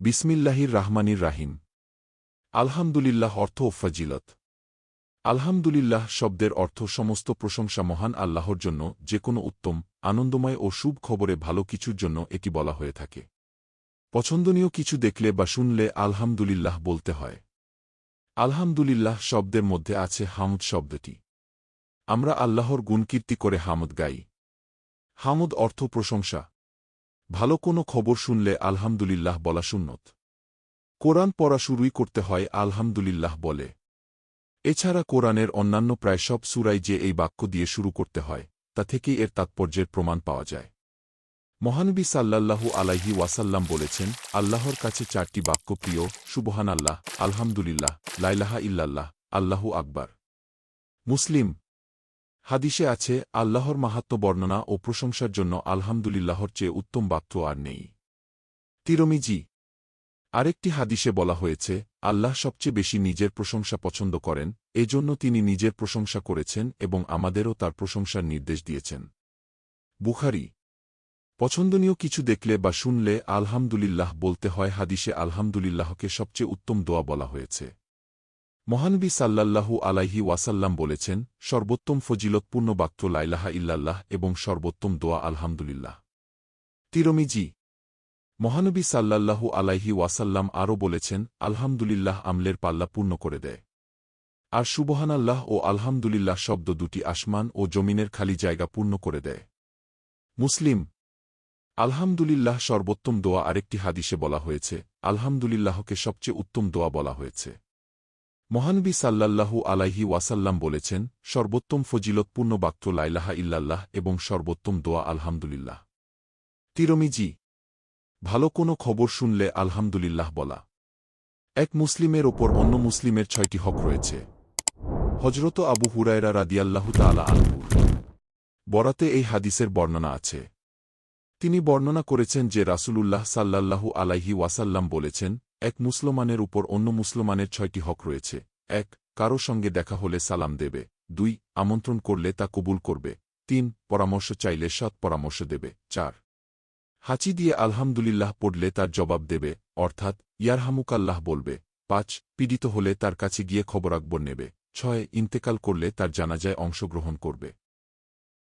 বিসমিল্লাহির রাহমানির রাহিম। আলহামদুলিল্লাহ অর্থ ও ফজিলত। আলহামদুলিল্লাহ শব্দের অর্থ সমস্ত প্রশংসা মহান আল্লাহর জন্য যে কোনো উত্তম, আনন্দময় ও শুভ খবরে ভালো কিছুর জন্য এটি বলা হয়ে থাকে। পছন্দনীয় কিছু দেখলে বা শুনলে আলহামদুলিল্লাহ বলতে হয়। আলহামদুলিল্লাহ শব্দের মধ্যে আছে হামদ শব্দটি। আমরা আল্লাহর গুণকীর্তি করে হামদ গাই। হামদ অর্থ প্রশংসা। ভালো কোনো খবর শুনলে আলহামদুলিল্লাহ বলা সুন্নত। কোরআন পড়া শুরুই করতে হয়, আলহামদুলিল্লাহ বলে। এছাড়া কোরআনের অন্যান্য প্রায় সব সুরাই যে এই বাক্য দিয়ে শুরু করতে হয়, তা থেকেই এর তাৎপর্যের প্রমাণ পাওয়া যায়। মহানবী সাল্লাল্লাহু আলাইহি ওয়াসাল্লাম বলেছেন, আল্লাহর কাছে চারটি বাক্য প্রিয় সুবহান আল্লাহ আলহামদুলিল্লাহ লাইলাহা ইল্লাল্লাহ, আল্লাহু আকবার। মুসলিম হাদিসে আছে, আল্লাহর মাহাত্ম বর্ণনা ও প্রশংসার জন্য আলহামদুলিল্লাহর চেয়ে উত্তম বাক্য আর নেই। তিরমিজি। আরেকটি হাদিসে বলা হয়েছে, আল্লাহ সবচেয়ে বেশি নিজের প্রশংসা পছন্দ করেন, এজন্য তিনি নিজের প্রশংসা করেছেন এবং আমাদেরও তার প্রশংসার নির্দেশ দিয়েছেন। বুখারি। পছন্দনীয় কিছু দেখলে বা শুনলে আলহামদুলিল্লাহ বলতে হয়, হাদিসে আলহামদুলিল্লাহকে সবচেয়ে উত্তম দোয়া বলা হয়েছে। মহানবী সাল্লাল্লাহু আলাইহি ওয়াসাল্লাম বলেছেন, সর্বোত্তম ফজিলতপূর্ণ বাক্য লাইলাহা ইল্লাল্লাহ এবং সর্বোত্তম দোয়া আলহামদুলিল্লাহ। তিরমিজি, মহানবী সাল্লাল্লাহু আলাইহি ওয়াসাল্লাম আরও বলেছেন, আলহামদুলিল্লাহ আমলের পাল্লা পূর্ণ করে দেয়। আর সুবহানাল্লাহ ও আলহামদুলিল্লাহ শব্দ দুটি আসমান ও জমিনের খালি জায়গা পূর্ণ করে দেয়। মুসলিম, আলহামদুলিল্লাহ সর্বোত্তম দোয়া আরেকটি হাদিসে বলা হয়েছে, আলহামদুলিল্লাহকে সবচেয়ে উত্তম দোয়া বলা হয়েছে। মহানবী সাল্লাল্লাহু আলাইহি ওয়াসাল্লাম বলেছেন, সর্বোত্তম ফজিলতপূর্ণ বাক্য লাইলাহা ইল্লাল্লাহ এবং সর্বোত্তম দোয়া আলহামদুলিল্লাহ। তিরমিজি, ভালো কোনো খবর শুনলে আলহামদুলিল্লাহ বলা। এক মুসলিমের ওপর অন্য মুসলিমের ছয়টি হক রয়েছে। হজরত আবু হুরায়রা রাদিয়াল্লাহু তালা আনহু। বরাতে এই হাদিসের বর্ণনা আছে। তিনি বর্ণনা করেছেন যে রাসূলুল্লাহ সাল্লাল্লাহু আলাইহি ওয়াসাল্লাম বলেছেন এক মুসলমানের উপর অন্য মুসলমানের ছয়টি হক রয়েছে। এক, কারও সঙ্গে দেখা হলে সালাম দেবে। দুই, আমন্ত্রণ করলে তা কবুল করবে। তিন, পরামর্শ চাইলে সৎ পরামর্শ দেবে। চার, হাঁচি দিয়ে আলহামদুলিল্লাহ পড়লে তার জবাব দেবে, অর্থাৎ ইয়ারহামুকাল্লাহ বলবে। পাঁচ, পীড়িত হলে তার কাছে গিয়ে খবরাকবর নেবে। ছয়, ইন্তেকাল করলে তার জানাজায় অংশগ্রহণ করবে।